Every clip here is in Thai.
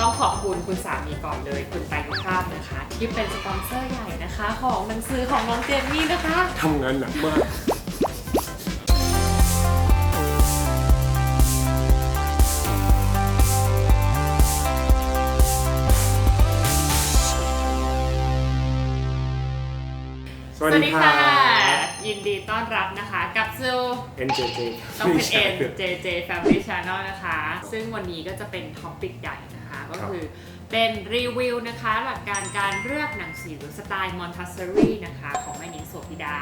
ต้องขอบคุณคุณสามีก่อนเลย คุณไตรภาพนะคะ ที่เป็นสปอนเซอร์ใหญ่นะคะ ของหนังสือของน้องเจนนี่นะคะ ทำงานหนักมาก ดีค่ะ ยินดีต้อนรับนะคะกับซู NJJ ต้องเป็น N JJ Family Channel นะคะ ซึ่งวันนี้ก็จะเป็นท็อปิกใหญ่นะคะก็คือเป็นรีวิวนะคะ หลักการการเลือกหนังสือสไตล์มอนทัสซ r รีนะคะ ของแม่นิงโสภิดา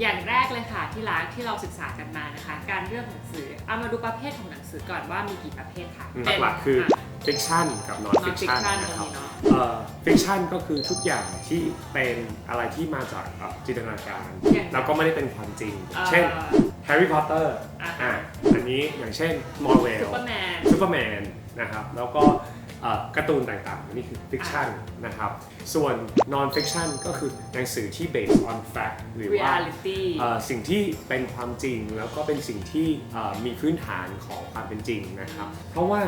อย่างแรกเลยค่ะที่ร้านที่เราศึกษากันมานะคะ การเลือกหนังสือเอามาดูประเภทของหนังสือก่อนว่ามีกี่ประเภทค่ะหลักๆคือะฟิกชันกับนอนฟิกชัน non-fiction นะครับตรงนี้เนอะฟิกชันก็คือทุกอย่างที่เป็นอะไรที่มาจากเอ่อจินตนาการอย่างแล้วก็ไม่ได้เป็นความจริงเอ่อเช่นแฮร์รี่พอตเตอร์อ่าอะอันนี้อย่างเช่นมอร์เวลซูเปอร์แมนซูเปอร์แมนนะครับแล้วก็เอ่อ การ์ตูนต่างๆ นี่คือฟิกชันนะครับ ส่วน non fiction ก็คือหนังสือที่ based on fact หรือว่า reality เอ่อสิ่งที่เป็นความจริงแล้วก็เป็นสิ่งที่เอ่อมีพื้นฐานของความเป็นจริงนะครับ เพราะว่า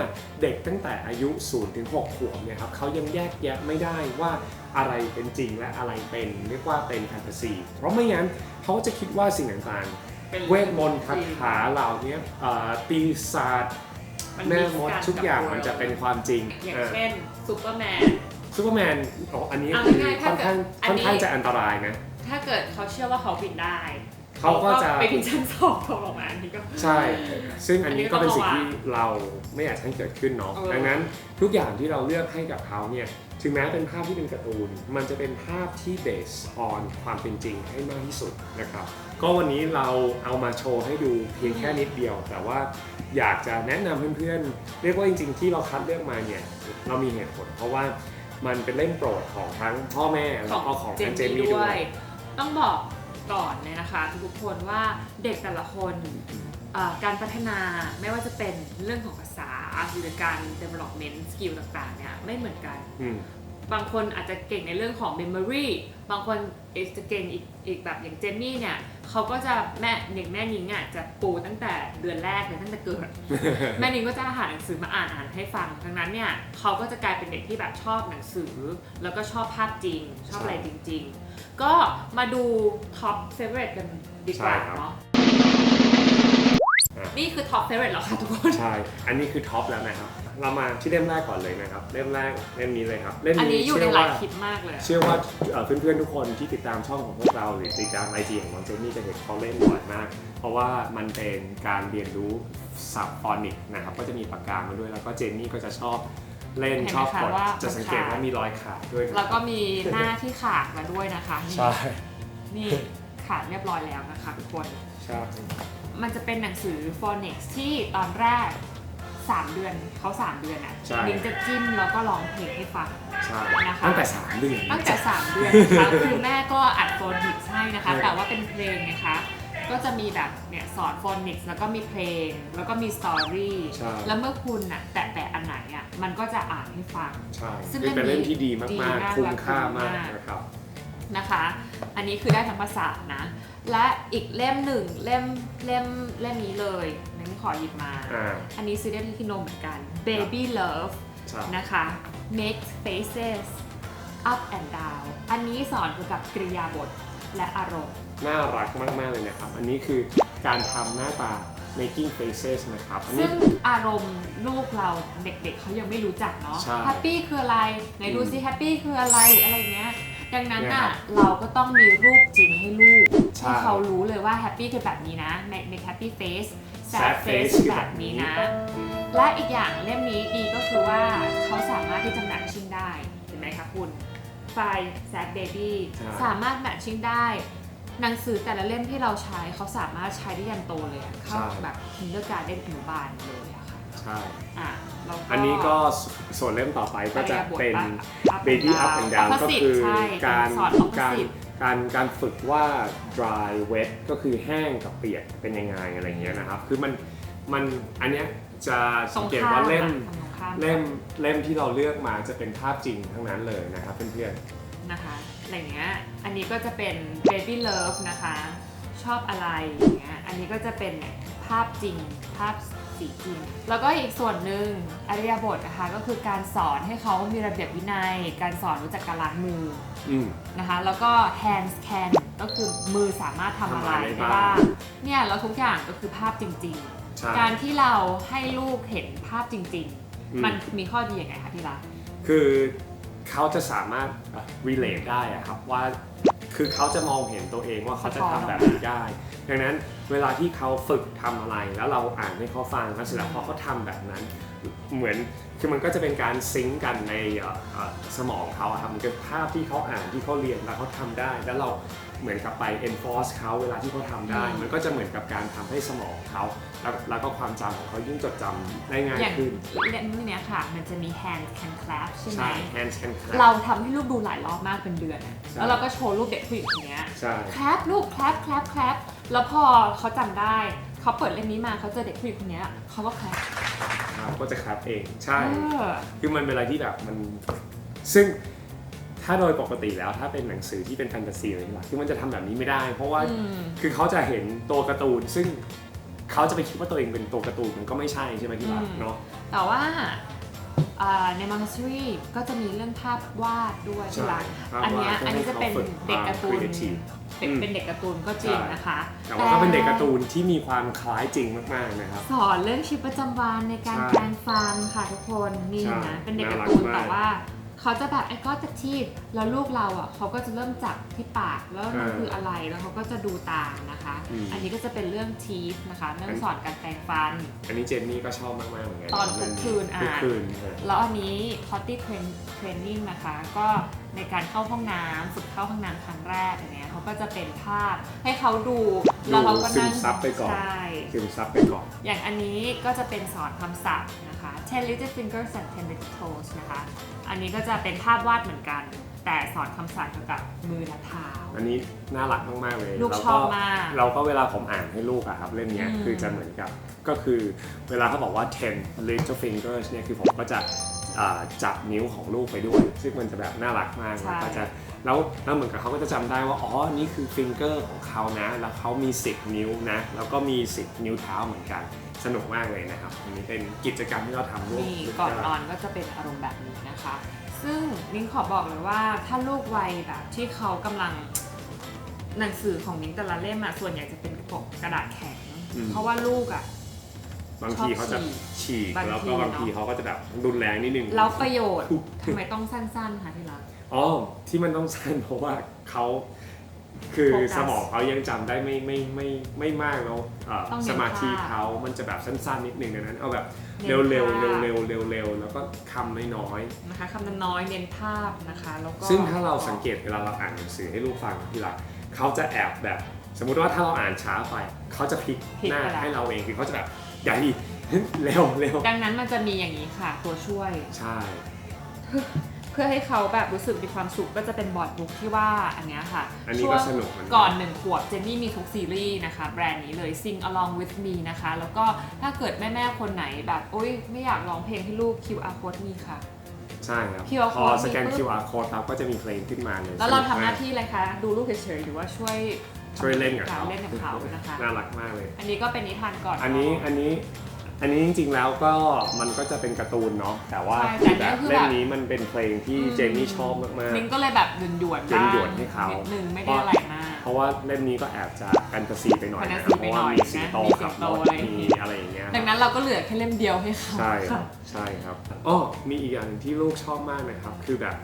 เด็กตั้งแต่อายุ0ถึง6ขวบเนี่ยครับเขายังแยกแยะไม่ได้ว่าอะไรเป็นจริงและอะไรเป็นเรียกว่าเป็นแฟนตาซี เพราะไม่งั้นเขาจะคิดว่าสิ่งต่างเป็นๆเวทมนต์คาถาเหล่านี้เอ่อปีศาจ มันแม่ mix มดกันทุกอย่างบมันจะเป็นความจริงอย่างอ่าเช่นซูเปอร์แมนซูเปอร์แมนอ๋ออันนี้เอาคือง่ายๆค่อนข้างถ้าเกิดอันค่อนนี้ข้างจะอันตรายนะ ถ้าเกิดเขาเชื่อว่าเขาบินได้เขาก็จะไปบินชั้นสองเขาบอกมาอันนี้ก็ใช่ ซึ่งอันนี้อันนี้ก็ก็เป็นสิ่งต้องระวังที่เราไม่อยากให้เกิดขึ้นเนาะเออดังนั้นทุกอย่างที่เราเลือกให้กับเขาเนี่ย ถึงแม้เป็นภาพที่เป็นการ์ตูน มันจะเป็นภาพที่ base on ความเป็นจริงให้มากที่สุดนะครับ ก็วันนี้เราเอามาโชว์ให้ดูเพียงแค่นิดเดียว แต่ว่าอยากจะแนะนำเพื่อนๆ เรียกว่าจริง ๆ ที่เราคัดเลือกมาเนี่ยเรามีเหตุผล เพราะว่ามันเป็นเล่มโปรดของทั้งพ่อแม่แล้วก็ของเจทั้นงเจนนี่นี่ด้ด้ววยยต้องบอกก่อนเลยนะคะทุกๆคนว่าเด็กแต่ละคนเอ่อการพัฒนาไม่ว่าจะเป็นเรื่องของภาษาหรือการ development skill ต่างๆเนี่ยไม่เหมือนกันอืม บางคนอาจจะเก่งในเรื่องของ memory บางคนอาจจะเก่งอีกอีกแบบอย่างเจนนี่เนี่ยเขาก็จะแม่อย่างแม่นิงอะจะปูตั้งแต่เดือนแรกเลยตั้งแต่เกิด แม่นิงก็จะหาหนังสือมาอ่านอ่านให้ฟังดังนั้นเนี่ยเขาก็จะกลายเป็นเด็กที่แบบชอบหนังสือ แล้วก็ชอบภาพจริง ชอบอะไรจริง ๆ ก็มาดูท็อปเฟเวอร์กันดีกว่าใช่ครับ เนาะอะนี่คือท็อปเฟเวอร์แล้วค่ะทุกคน ใช่ อันนี้คือท็อปแล้วนะครับ เรามาที่เล่มแรกก่อนเลยนะครับเล่มแรกเล่มนี้เลยครับเล่มอันนี้นี้อยู่ในเชื่อหลาว่ายคลิปมากเลย เชื่อว่าเอ่อเพื่อนๆทุกคนที่ติดตามช่องของพวกเราหรือติดตามไอจีของน้องเจนนี่จะเห็นเขาเล่นบ่อยมาก เพราะว่ามันเป็นการเรียนรู้ศัพท์ฟอนิกนะครับก็จะมีปากกามาด้วยแล้วก็เจนนี่ก็จะชอบเล่นเห็นไหมชอบคะกดว่า จะสังเกตมันขาดว่ามีรอยขาดด้วยนะแล้วก็มีหน้าที่ขาดมาด้วยนะคะนี่ใช่นี่ขาดเรียบร้อยแล้วนะคะทุกคน ใช่ มันจะเป็นหนังสือ phonics ที่ตอนแรก 3เดือนเขา3เดือนอะใช่ นิ้งจะจิ้มแล้วก็ร้องเพลงให้ฟัง ใช่นะคะ ตั้งแต่สามเดือน ตั้งแต่ 3 เดือนนะคะคือแม่ก็อัดโฟนิกส์ให้นะคะใช่แต่ว่าเป็นเพลงนะคะ ก็จะมีแบบเนี่ยสอนโฟนิกส์แล้วก็มีเพลง แล้วก็มีสตอรี่ใช่ แล้วเมื่อคุณอะแตะแตะอันไหนอะมันก็จะอ่านให้ฟัง ใช่ซึ่งคือเป็นเล่มที่ดีดีมากมากๆ คุ้มค่ามากและคุ้มมากนะครับ นะคะ อันนี้คือได้ทั้งภาษานะ และอีกเล่มหนึ่งเล่มเล่มเล่มนี้เลย นั่นขอหยิบมา อ่า อันนี้ซื้อได้ที่คิโนเหมือนกัน Baby Love ใช่ นะคะ Make Faces Up and Down อันนี้สอนเกี่ยวกับกริยาบทและอารมณ์น่ารักมาก ๆ เลยนะครับ อันนี้คือการทำหน้าตา making faces นะครับ อันนี้ ซึ่งอารมณ์ลูกเราเด็กๆเขายังไม่รู้จักเนาะใช่แฮปปี้คืออะไรไหนดูซิอืมแฮปปี้คืออะไรหรืออะไรเงี้ยดังนั้นเนี่ยครัน่ะบเราก็ต้องมีรูปจริงให้ลูกใช่ ให้เขารู้เลยว่าแฮปปี้คือแบบนี้นะ make make happy face sad sad face face คือแบบนี้นะ และอีกอย่างเล่มนี้ดีก็คือว่าเขาสามารถที่จะแมทชิ่งได้เห็นไหมคะคุณไฟล์ sad baby ใช่สามารถแมทชิ่งได้ หนังสือแต่ละเล่มที่เราใช้เขาสามารถใช้ได้ยันโตเลยอะเข้าแบบคินเดอร์การ์เด้นอนุบาลเลยอะค่ะใช่อะแล้วอันนี้ก็ส่วนเล่มต่อไปก็จะเป็น baby up and down ก็ opposite คือใช่การสอนการ opposite การการฝึกว่า dry wet ก็คือแห้งกับเปียกเป็นยังไงอะไรเงี้ยนะครับ คือมันมันอันเนี้ยจะสังเกตว่าเล่มตรงข้ข้ามเล่มเล่มที่เราเลือกมาจะเป็นภาพจริงทั้งนั้นเลยนะครับเพื่อนนะคะอะไรอย่างเงี้ยอันนี้ก็จะเป็น baby love นะคะ ชอบอะไรอย่างเงี้ยอันนี้ก็จะเป็น ภาพจริง ภาพสีจริง แล้วก็อีกส่วนหนึ่งอริยบทนะคะก็คือการสอนให้เขามีระเบียบวินัย การสอนรู้จักการล้างมือๆอืม นะคะ แล้วก็ hands can ก็คือมือสามารถทำอะไรทำอะไรได้ได้บ้างบ้างเนี่ยแล้วทุกอย่างก็คือภาพจริง ใช่ ๆ การที่เราให้ลูกเห็นภาพจริง อืมๆมันมีข้อดียังไงคะพี่รัก คือเขาจะสามารถเอ่อ relate ได้อะครับว่า คือเขาจะมองเห็นตัวเองว่าเขาจะทำแบบนี้ได้ ดังนั้นเวลาที่เขาฝึกทำอะไร แล้วเราอ่านให้เขาฟังแล้วเสร็จแล้วพอเขาทำแบบนั้น เหมือนคือมันก็จะเป็นการซิงก์กันในเอ่อเอ่อสมองเขาอะครับมันเป็นภาพที่เขาอ่านที่เขาเรียนแล้วเขาทำได้ แล้วเราเหมือนกับไป enforce เขาเวลาที่เขาทำได้อืมมันก็จะเหมือนกับการทำให้สมองเขาแล้วแล้วก็ความจำของเขายิ่งจดจำได้ง่ายอย่างขึ้นเล่มนี้ค่ะ มันจะมี hands can clap ใช่ไหมใช่ hands can clap เราทำให้ลูกดูหลายรอบมากเป็นเดือนอะใช่แล้วเราก็โชว์รูปเด็กผู้หญิงคนเนี้ยใช่แคลปลูกแคลป แคลปแคลปแล้วพอเขาจำได้เขาเปิดเล่มนี้มาเขาเจอเด็กผู้หญิงคนเนี้ยเขาก็แคลปเราก็จะครับเองใช่เออคือมันเป็นอะไรที่แบบมันซึ่งถ้าโดยปกติแล้วถ้าเป็นหนังสือที่เป็นแฟนตาซีอะไรนี่แหละคือมันจะทำแบบนี้ไม่ได้ เพราะว่าอืมคือเขาจะเห็นตัวการ์ตูน ซึ่งเขาจะไปคิดว่าตัวเองเป็นตัวการ์ตูนมันก็ไม่ใช่ใช่ไหมที่รักอืมเนาะแต่ว่าอ่าในมังสรีก็จะมีเรื่องภาพวาดด้วยใช่ใช่ไหมภาพวาดอันเนี้ยเพื่ออัอันนี้จะเป็นให้เขาฝึกเด็กการ์ตูนความ creative เป็นอืม เป็นเด็กการ์ตูนก็จริงใช่นะคะแต่ว่าก็เป็นเด็กการ์ตูนที่มีความคล้ายจริงมากๆนะครับ สอนเรื่องชีวิตประจำวันในการใช่แปลงฟันค่ะทุกคนนี่ใช่นะเป็นเด็กน่าการ์รักตูนมาก แต่ว่าเขาจะแบบไอ้ก็จะทีบแล้วลูกเราอะเขาก็จะเริ่มจับที่ปากแล้วมันเออคืออะไรแล้วเขาก็จะดูตามนะคะอืมอันนี้ก็จะเป็นเรื่องทีฟนะคะเรื่ออังนสอนการแปลงฟัน อันนี้เจนนี่ก็ชอบมากๆเหมือนกันตอนทุกคืนอะทุกคืนเออแล้วอันนี้ potty train training นะคะ ก็ในการเข้าห้องน้ำฝึกเข้าห้องน้ำครั้งแรกอันเนี้ยเขาก็จะเป็นภาพให้เขาดูแล้วเราก็นั่งซึมซับไปก่อน ใช่ซึมซับไปก่อน อย่างอันนี้ก็จะเป็นสอนคำศัพท์นะคะ10 little fingers and 10 little toes นะคะ อันนี้ก็จะเป็นภาพวาดเหมือนกัน แต่สอนคำศัพท์เกี่ยวกับมือและเท้า อันนี้น่ารักมากๆเลยลูกแล้วชอบมากเราก็เวลาผมอ่านให้ลูกอะครับเล่มเนี้ยอืม คือจะเหมือนกับ ก็คือเวลาเขาบอกว่า10 little fingers เนี่ยคือผมก็จะอ่า จับนิ้วของลูกไปด้วย ซึ่งมันจะแบบน่ารักมากแล้วก็จะแล้วแล้วเหมือนกับเขาก็จะจำได้ว่าอ๋อนี่คือ finger ของเขานะ แล้วเขามี 10 นิ้วนะ แล้วก็มี 10 นิ้วเท้าเหมือนกันสนุกมากเลยนะครับอันนี้เป็นกิจกรรมที่เราทำร่วมนี่ก่อนนอนก็จะเป็นอารมณ์แบบนี้นะคะ ซึ่งนิ้งขอบอกเลยว่าถ้าลูกวัยแบบที่เขากำลังหนังสือของนิ้งแต่ละเล่มอะส่วนใหญ่จะเป็นปกกระดาษแข็งอืมเพราะว่าลูกอะ บางทีเขาจะฉีก บางทีแล้วก็บางทีเนอะ เขาก็จะแบบรุนแรงนิดนึง แล้วประโยชน์ ทำไมต้องสั้นๆคะที่รัก อ๋อที่มันต้องสั้นเพราะว่าเขาคือโฟกัสสมองเขายังจำได้ไม่ไม่ไม่ไม่มากแล้วเอ่อต้องเน้นสมาธิภาพเขามันจะแบบสั้นๆนิดนึงดังนั้น เอาแบบเน้เร็วนเร็วภาพ เร็วเร็วเร็วเร็วแล้วก็คำน้อยนะคะคำน้อยๆเน้นภาพนะคะ แล้วก็ๆซึ่งถ้าเราสังเกตเวลาเราอ่านหนังสือให้ลูกฟังที่รักเขาจะแอบแบบ สมมุติว่าถ้าเราอ่านช้าไปเขาจะพลิกพลิกหน้าไปแล้วให้เราเองคือเขาจะแบบ อย่าดิเร็วเร็วดังนั้นมันจะมีอย่างนี้ค่ะ ตัวช่วย ใช่ เพื่อให้เขาแบบรู้สึกมีความสุขก็จะเป็นบอร์ดบุ๊กที่ว่าอันเนี้ยค่ะอันนี้ก็สนุกเหมือนกัน ก่อนหนึ่งขวบเจนนี่มีทุกซีรีส์นะคะ แบรนด์นี้เลย Sing Along with Me นะคะ แล้วก็ถ้าเกิดแม่ๆคนไหนแบบโอ๊ยไม่อยากร้องเพลงให้ลูก QR code มีค่ะ ใช่ครับ QR พอ code สแกน มีปุ๊บ QR code ครับก็จะมีเพลงขึ้นมาเลยแล้วเราสกทำหน้ามกที่อะไรคะ ดูลูกเฉยๆหรือว่าช่วย ช่วยเล่นกับเขาเล่นกับเขานะคะ น่ารักมากเลย อันนี้ก็เป็นนิทานก่อนอันนี้เาะอันนี้อันนี้จริงๆแล้วก็มันก็จะเป็นการ์ตูนเนาะแต่ว่าใช่ที่แต่แบอันนี้บคือเล่แบมบนี้มันเป็นเพลงที่อืมเจนนี่ชอบมากนิ้งก็เลยแบบหยวนหยวนๆบ้างหยวนๆให้เขานิดนึงไม่ได้อะไรมากๆเพราะว่าเล่มนี้ก็แอบจะแฟนตาซีไปหน่อยนะแฟนตาซีเพไปราะหน่ว่าอยมีสิงโตนะมีสิขังบโตรถอะไรอย่างมีงี้อะไรอย่างเงี้ยดังนั้นเราก็เหลือแค่เล่มเดียวให้เขาใช่ครัค่ะบใช่ครับอ๋อมีอีกอย่างหนึ่งที่ลูกชอบมากนะครับ คือแบบ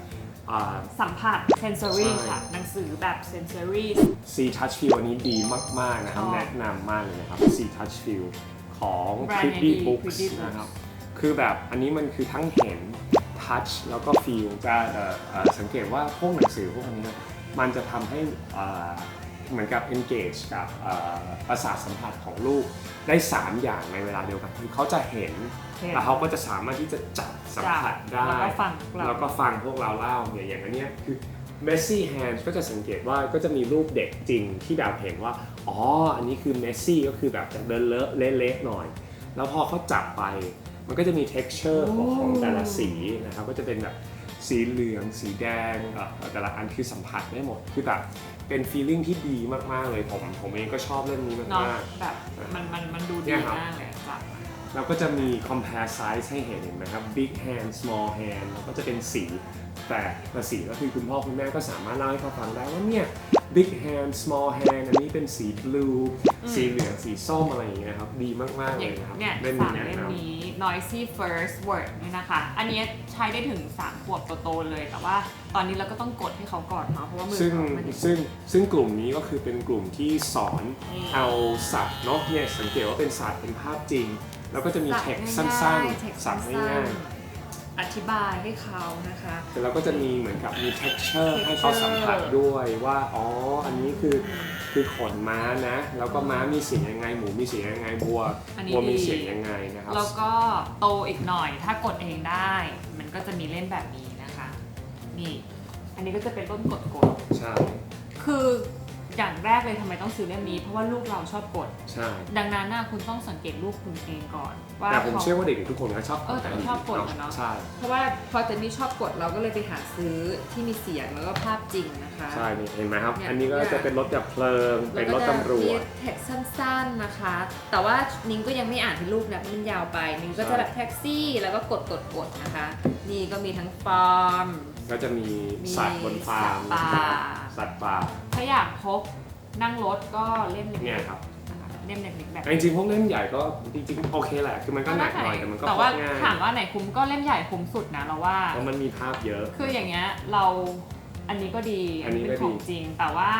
อ่า สัมผัส sensory ใช่ ค่ะ หนังสือแบบ sensory C Touch Feel อันนี้ดีมาก ๆ นะครับชอบแนะนำมากเลยนะครับ C Touch Feel ของ แบรนด์ Pretty ดี Books Pretty Books นะครับ คือแบบอันนี้มันคือทั้งเห็น touch แล้วก็ feel จะเอ่อเอ่อสังเกตว่าพวกหนังสือพวกนี้มันจะทำให้เอ่อเหมือนกับ engage กับเอ่อประสาทสัมผัสของลูกได้ 3 อย่างในเวลาเดียวกันคือเขาจะเห็นเห็น แล้วเขาก็จะสามารถที่จะจับสัมผัสได้แล้วก็ฟังเราแล้วก็ฟังพวกเราเล่าเนี่ยอย่างอันเนี้ยคือ Messi Hands ก็จะสังเกตว่าก็จะมีรูปเด็กจริงที่แบบเห็นว่า อ๋อ อันนี้คือ Messi ก็คือแบบจะเดินเลอะเละๆหน่อย แล้วพอเขาจับไป มันก็จะมี texture โอ้ของแต่ละสีนะครับ ก็จะเป็นแบบสีเหลือง สีแดงเอ่อแต่ละอันคือสัมผัสได้หมด คือแบบเป็น feeling ที่ดีมากๆเลยผม ผมเองก็ชอบเล่มนี้เนาะมากแบบมันมันมันดูเนี่ดียครับมากเลย จ้ะๆแล้วก็จะมี compare size ให้เห็นเห็นไหมครับ big hand small hand แล้วก็จะเป็นสี แต่ละสีก็คือคุณพ่อคุณแม่ก็สามารถเล่าให้เขาฟังได้ว่าเนี่ย big hand small hand อันนี้เป็นสี blue สีเหลืองสีส้มอะไรอย่างเงี้ยครับดีมากๆอเลย่างยนะครับเนี่ยเล่มสานี้มแนะเล่มนำนี้ noisy first word เนี่ยนะคะ อันเนี้ยใช้ได้ถึง 3 ขวบโตๆเลย แต่ว่าตอนนี้เราก็ต้องกดให้เขาก่อนเนาะเพราะว่ามือซึ่งเขามันซึ่งซึ่งกลุ่มนี้ก็คือเป็นกลุ่มที่สอนนี่เอาสัตว์เนาะเนี่ยสังเกตว่าเป็นสัตว์เป็นภาพจริง แล้วก็จะมีสับเท็กซ์ง่ายๆสั้นเท็กๆซ์สับสั้ง่านยๆอธิบายให้เขานะคะ ๆแต่เราก็จะมีเหมือนกับมี texture ให้เขา texture สัมผัสด้วยว่า อ๋อ อันนี้คือคือขนม้านะ แล้วก็ม้ามีเสียงยังไง หมูมีเสียงยังไงบัวอันนี้บัวมีดี เสียงยังไงนะครับ แล้วก็โตอีกหน่อยถ้ากดเองได้ มันก็จะมีเล่นแบบนี้นะคะ นี่ อันนี้ก็จะเป็นต้นกดกด ใช่ๆคือ อย่างแรกเลยทำไมต้องซื้อเล่มนี้ เพราะว่าลูกเราชอบกด ใช่ ดังนั้นน่ะคุณต้องสังเกตลูกคุณเองก่อนว่าแต่ผมเขาเชื่อว่าเด็กๆทุกคนก็ชอบเออแต่ก็ชอบกดอะเนาะ ใช่ เพราะว่าพอเจนนี่ชอบกดเราก็เลยไปหาซื้อที่มีเสียงแล้วก็ภาพจริงนะคะ ใช่นี่เห็นไหมครับ เนี่ยอันนี้ก็จะเป็นรถดับเพลิง เป็นรถตำรวจแล้ก็จะมีเท็กซ์สั้นๆนะคะ แต่ว่านิ้งก็ยังไม่อ่านให้ลูกนะเพราะมันยาวไป นิ้งก็จะแบบแท็กซี่แล้วก็กดกดกดนะคะ นี่ก็มีทั้งฟาร์มก็จะมีมีสัตว์บนฟาร์มสัตว์ป่า สัตว์ป่าถ้าอยากพกนั่งรถก็เล่มเล็กๆเนี่ยครับนะคะเล่มเล็กๆแบบแต่จริงๆพวกเล่มใหญ่ก็จริงๆโอเคแหละคือมันก็หนักหน่อยแต่มันก็แต่พว่ากง่ายถามว่าไหนคุ้มก็เล่มใหญ่คุ้มสุดนะเราว่า เพราะมันมีภาพเยอะ คืออย่างเงี้ยเราอันนี้ก็ดีอันนี้เป็นก็ของดีจริง แต่ว่า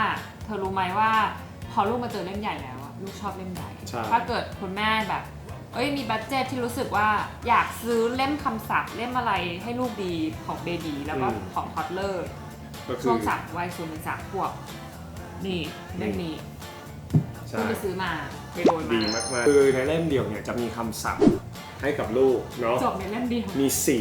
เธอรู้ไหมว่า พอลูกมาเจอเล่มใหญ่แล้วอะลูกชอบเล่มใหญ่ ใช่ ถ้าเกิดคุณแม่แบบ เอ้ยมีบัตเจตที่รู้สึกว่าอยากซื้อเล่มคำศัพท์เล่มอะไรให้ลูกดีของเบบีแล้วก็ของทอดเลอร์ ก็คืช่วองสามวัยศูนย์ถึงสามขวบนี่เล่มนี้ใช่คุณไปซื้อมาไปโดนดีมามาก ๆ คือในเล่มเดียวเนี่ยจะมีคำศัพท์ให้กับลูกเนาะ จบในเล่มเดียวมีสี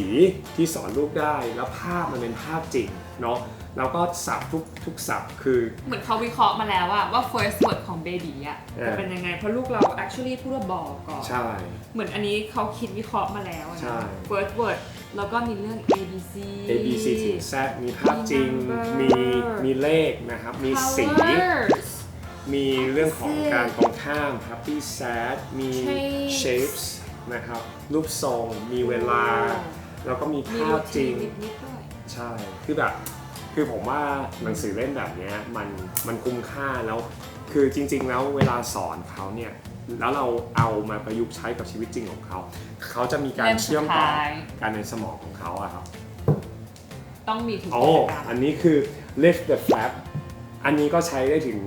ที่สอนลูกได้ แล้วภาพมันเป็นภาพจริงเนาะ แล้วก็ศัพท์ทุกทุกศัพท์คือ เหมือนเขาวิเคราะห์มาแล้วอะว่า first word ของเบบีอะเออ จะเป็นยังไง เพราะลูกเรา actually พูดว่าบอกก่อน ใช่ เหมือนอันนี้เขาคิดวิเคราะห์มาแล้วอะใช่ นะ first word แล้วก็มีเรื่อง A B C A B C ถึง Z มีภาพจริงมีมี number มีเลขนะครับ มีสี colors มีเรื่องของ Opposite การตรงข้าม happy sad มี Shapes shapes นะครับ รูปทรง มีเวลาแล้วก็มีมีภาพจริงนิดๆด้วยใช่ คือแบบ คือผมว่าหนังสือเล่มแบบเนี้ยมัน มันคุ้มค่าแล้ว คือจริง ๆ แล้วเวลาสอนเขาเนี่ย แล้วเราเอามาประยุกต์ใช้กับชีวิตจริงของเขา เขาจะมีการเล่มสุดเชื่อมต่อท้ายการในสมองของเขาอะครับ ต้องมีทุกโอ้กิจกรรมอันนี้คือ lift the flap อันนี้ก็ใช้ได้ถึง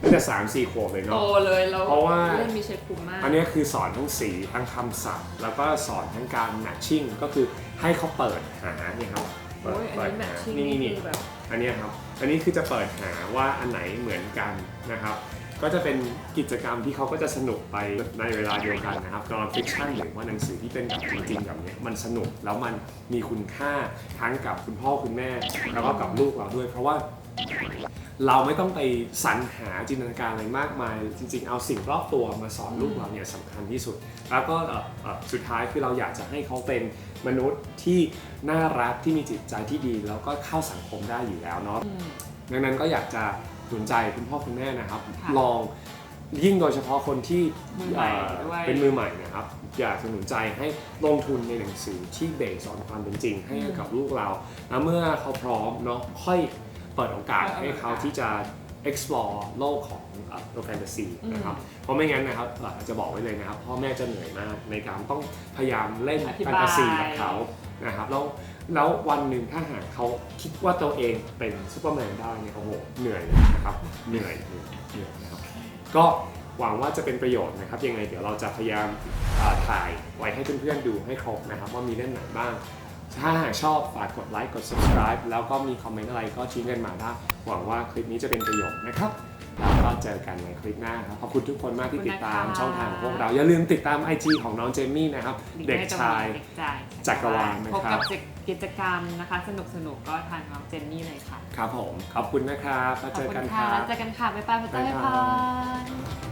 ตั้งแต่สามสี่ขวบเลยโตเนาะเลยแล้วเพราะว่าเล่มมีใช้คุ้มมาก อันนี้คือสอนทั้งสีทั้งคำศัพท์ แล้วก็สอนทั้งการ matching ก็คือให้เขาเปิดหาเนี่ยครับเปิดโอ้ยอันเปิดนี้แมหาทชิ่งนี่นี่นี่คือแบบอันเนี้ยครับ อันนี้คือจะเปิดหาว่าอันไหนเหมือนกันนะครับ ก็จะเป็นกิจกรรมที่เขาก็จะสนุกไปในเวลาเดียวกันนะครับนอนฟิคชั่นหรือว่าหนังสือที่เป็นแบบจริงๆแบบเนี้ยมันสนุกแล้วมันมีคุณค่าทั้งกับคุณพ่อคุณแม่ แล้วก็กับลูกเราด้วย เพราะว่าเราไม่ต้องไปสรรหาจินตนาการอะไรมากมาย จริงๆ เอาสิ่งรอบตัวมาสอนลูกเราเนี่ยสำคัญที่สุด แล้วก็เอ่อเอ่อสุดท้ายคือเราอยากจะให้เขาเป็นมนุษย์ที่น่ารักที่มีจิตใจที่ดี แล้วก็เข้าสังคมได้อยู่แล้วเนาะอืมดังนั้นก็อยากจะ หนุนใจคุณพ่อคุณแม่นะครับ ค่ะลองยิ่งโดยเฉพาะคนที่มือใหม่เอ่อด้วย เป็นมือใหม่นะครับ อยากจะหนุนใจให้ลงทุนในหนังสือที่เบสออนความเป็นจริง ให้กับลูกเราแล้วเมื่อเขาพร้อมเนาะค่อยเปิดโอกาสเปิดโอกาสให้เขาที่จะ explore โลกของโลกแฟนตาซีอืมนะครับ เพราะไม่งั้นนะครับเอ่อจะบอกไว้เลยนะครับ พ่อแม่จะเหนื่อยมากในการต้องพยายามเล่นอธิแฟบาย นตาซีกับเขา นะครับแล้วแล้ววันหนึ่งถ้าหากเขาคิดว่าตัวเองเป็นซูเปอร์แมนได้เนี่ยโอ้โหเหนื่อยนะครับเหนื่อยเหนื่อยเหนื่อยนะครับก็หวังว่าจะเป็นประโยชน์นะครับ ยังไงเดี๋ยวเราจะพยายามถ่ายไว้ให้เพื่อนๆดูให้ครบนะครับ ว่ามีเล่มไหนบ้าง ถ้าหากชอบฝากกดไลค์กด subscribe แล้วก็มีคอมเมนต์อะไรก็ทิ้กันมาได้หวังว่าคลิปนี้จะเป็นประโยชน์นะครับ แล้วก็เจอกันในคลิปหน้าครับ ขอบคุณทุกคนมากที่ติดตามขอบคุณนะคะ ช่องทางของพวกเรา อย่าลืมติดตาม IG ของน้องเจมมี่นะครับ เด็กชาย เด็กชายจักรวาลนะครับ พบกับกิจกรรมนะคะ สนุกสนุกๆก็ทางน้องเจนนี่เลยค่ะครับผม ขอบคุณนะครับแล้วเจอกันขบคณค่ะรับ แล้วเจอกันค่ะบ๊ายบายบ๊ายบาย บ๊ายบายบ๊ายบาย